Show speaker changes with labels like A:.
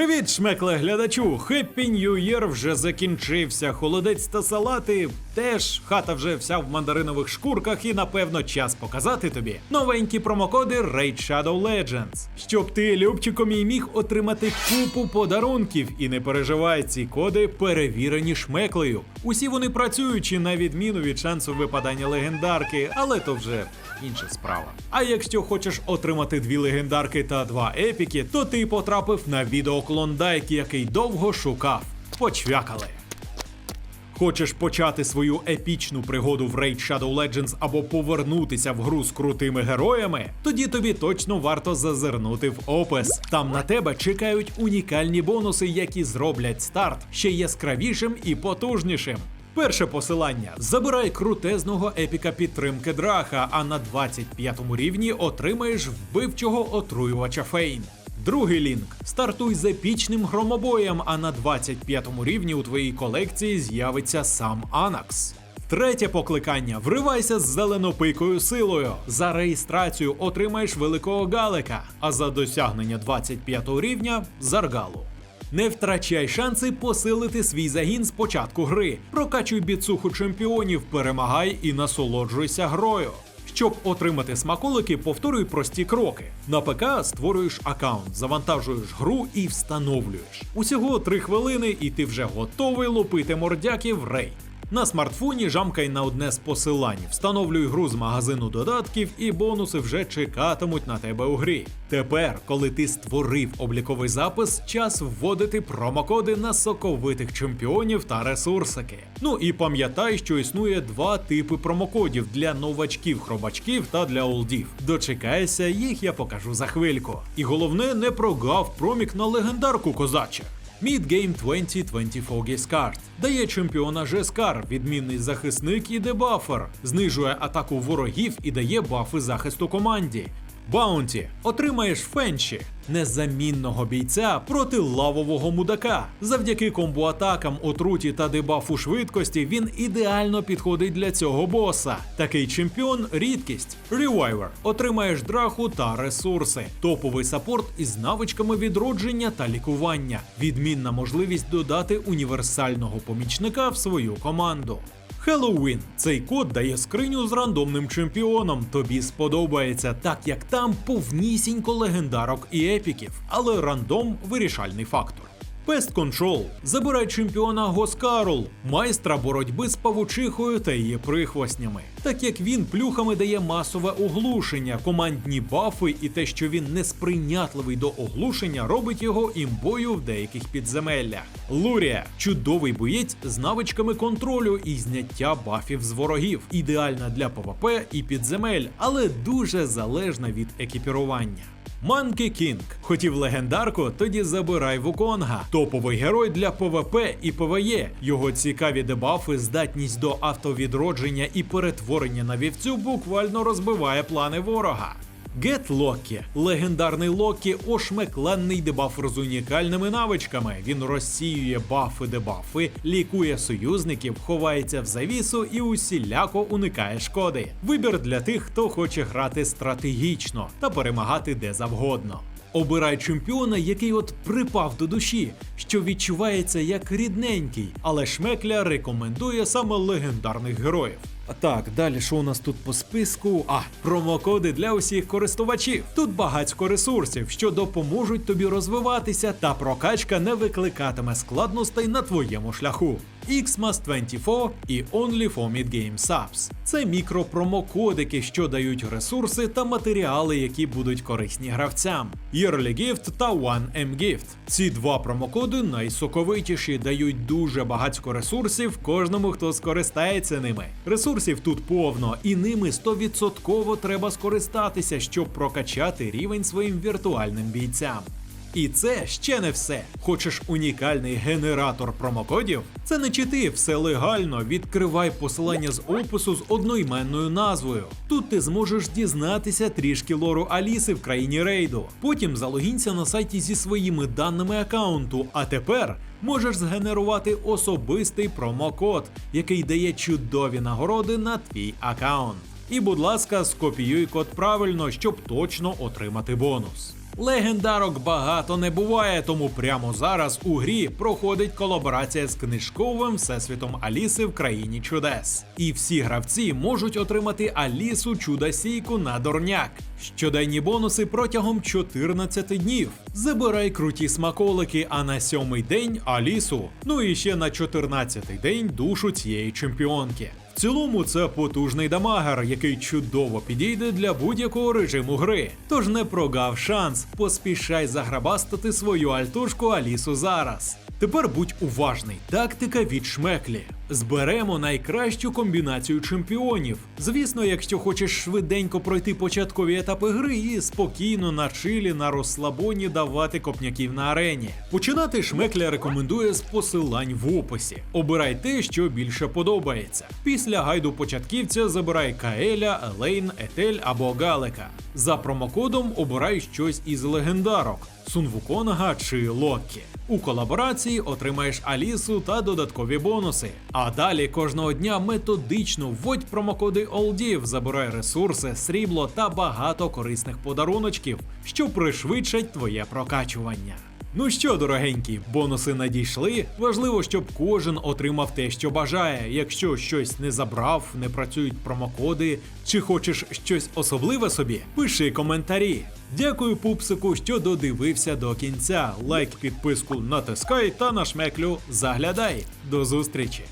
A: Привіт, шмекле глядачу! Хеппі Нью Year вже закінчився. Холодець та салати теж хата вже вся в мандаринових шкурках, і напевно час показати тобі новенькі промокоди Raid Shadow Legends, щоб ти, Любчико мій, міг отримати купу подарунків. І не переживай, ці коди перевірені шмеклею. Усі вони працюючі на відміну від шансу випадання легендарки, але то вже інша справа. А якщо хочеш отримати дві легендарки та два епіки, то ти потрапив на відео Клондайк, який довго шукав. Почвякали. Хочеш почати свою епічну пригоду в Raid Shadow Legends або повернутися в гру з крутими героями? Тоді тобі точно варто зазирнути в опис. Там на тебе чекають унікальні бонуси, які зроблять старт ще яскравішим і потужнішим. Перше посилання: забирай крутезного епіка підтримки Драха, а на 25 рівні отримаєш вбивчого отруювача Фейн. Другий лінк. Стартуй з епічним громобоєм, а на 25 рівні у твоїй колекції з'явиться сам Анакс. Третє покликання: вривайся з зеленопикою силою. За реєстрацію отримаєш великого галика, а за досягнення 25 рівня заргалу. Не втрачай шанси посилити свій загін з початку гри. Прокачуй біцуху чемпіонів, перемагай і насолоджуйся грою. Щоб отримати смаколики, повторюй прості кроки. На ПК створюєш аккаунт, завантажуєш гру і встановлюєш. Усього 3 хвилини, і ти вже готовий лупити мордяків рейд. На смартфоні жамкай на одне з посилань, встановлюй гру з магазину додатків, і бонуси вже чекатимуть на тебе у грі. Тепер, коли ти створив обліковий запис, час вводити промокоди на соковитих чемпіонів та ресурсики. Ну і пам'ятай, що існує два типи промокодів для новачків, хробачків та для олдів. Дочекайся, їх я покажу за хвильку. І головне, не прогав промік на легендарку козаче. Midgame 2024 Giscard дає чемпіона Жескар, відмінний захисник і дебафер, знижує атаку ворогів і дає бафи захисту команді. Баунті отримаєш фенші незамінного бійця проти лавового мудака. Завдяки комбоатакам, отруті та дебафу швидкості він ідеально підходить для цього боса. Такий чемпіон рідкість. Ревайвер отримаєш драху та ресурси. Топовий саппорт із навичками відродження та лікування. Відмінна можливість додати універсального помічника в свою команду. Хеллоуін. Цей код дає скриню з рандомним чемпіоном. Тобі сподобається, так як там повнісінько легендарок і епіків, але рандом вирішальний фактор. Pest Control. Забирай чемпіона Госкарул, майстра боротьби з павучихою та її прихвостнями. Так як він плюхами дає масове оглушення, командні бафи і те, що він несприйнятливий до оглушення, робить його імбою в деяких підземеллях. Лурія чудовий боєць з навичками контролю і зняття бафів з ворогів. Ідеальна для ПВП і підземель, але дуже залежна від екіпірування. Манкі Кінг. Хотів легендарку, тоді забирай Вуконга. Топовий герой для ПВП і ПВЕ. Його цікаві дебафи, здатність до автовідродження і перетворення на вівцю буквально розбиває плани ворога. Гет Локі легендарний Локі ошмекленний дебафер з унікальними навичками. Він розсіює бафи дебафи, лікує союзників, ховається в завісу і усіляко уникає шкоди. Вибір для тих, хто хоче грати стратегічно та перемагати де завгодно. Обирай чемпіона, який от припав до душі, що відчувається як рідненький, але шмекля рекомендує саме легендарних героїв. Так, далі що у нас тут по списку? А, промокоди для усіх користувачів. Тут багатько ресурсів, що допоможуть тобі розвиватися, та прокачка не викликатиме складностей на твоєму шляху. Xmas24 і Only for Mid-Game Subs. Це мікропромокодики, що дають ресурси та матеріали, які будуть корисні гравцям. Yearly Gift та One M Gift. Ці два промокоди найсоковитіші, дають дуже багатько ресурсів кожному, хто скористається ними. Ресурсів тут повно, і ними 100% треба скористатися, щоб прокачати рівень своїм віртуальним бійцям. І це ще не все. Хочеш унікальний генератор промокодів? Це не чити, все легально. Відкривай посилання з опису з одноіменною назвою. Тут ти зможеш дізнатися трішки лору Аліси в країні рейду. Потім залогінься на сайті зі своїми даними аккаунту. А тепер можеш згенерувати особистий промокод, який дає чудові нагороди на твій аккаунт. І, будь ласка, скопіюй код правильно, щоб точно отримати бонус. Легендарок багато не буває, тому прямо зараз у грі проходить колаборація з книжковим всесвітом Аліси в країні чудес. І всі гравці можуть отримати Алісу чудосійку на дорняк. Щоденні бонуси протягом 14 днів. Забирай круті смаколики, а на сьомий день Алісу. Ну і ще на 14-й день душу цієї чемпіонки. Цілому це потужний дамагер, який чудово підійде для будь-якого режиму гри. Тож не прогав шанс, поспішай заграбастати свою альтушку Алісу зараз. Тепер будь уважний. Тактика від шмеклі. Зберемо найкращу комбінацію чемпіонів. Звісно, якщо хочеш швиденько пройти початкові етапи гри і спокійно на чилі на розслабоні давати копняків на арені. Починати шмекля рекомендує з посилань в описі. Обирай те, що більше подобається. Після гайду початківця забирай Каеля, Елейн, Етель або Галека. За промокодом обирай щось із легендарок. Сунвуконага чи Локкі. У колаборації отримаєш Алісу та додаткові бонуси. А далі кожного дня методично вводь промокоди олдів, забирай ресурси, срібло та багато корисних подаруночків, що пришвидшать твоє прокачування. Ну що, дорогенькі, бонуси надійшли. Важливо, щоб кожен отримав те, що бажає. Якщо щось не забрав, не працюють промокоди, чи хочеш щось особливе собі, пиши коментарі. Дякую пупсику, що додивився до кінця. Лайк, підписку натискай та на шмеклю заглядай. До зустрічі!